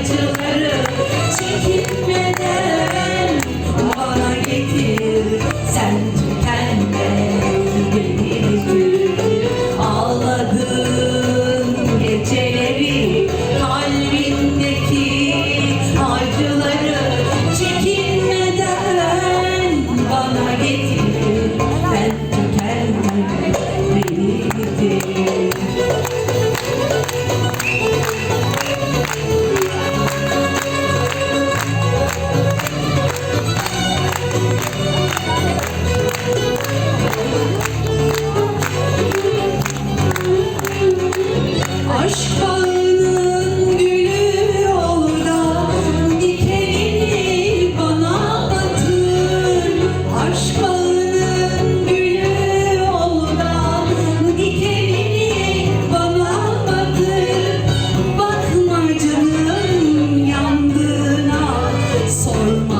acıları çekinmeden bana getir. sorma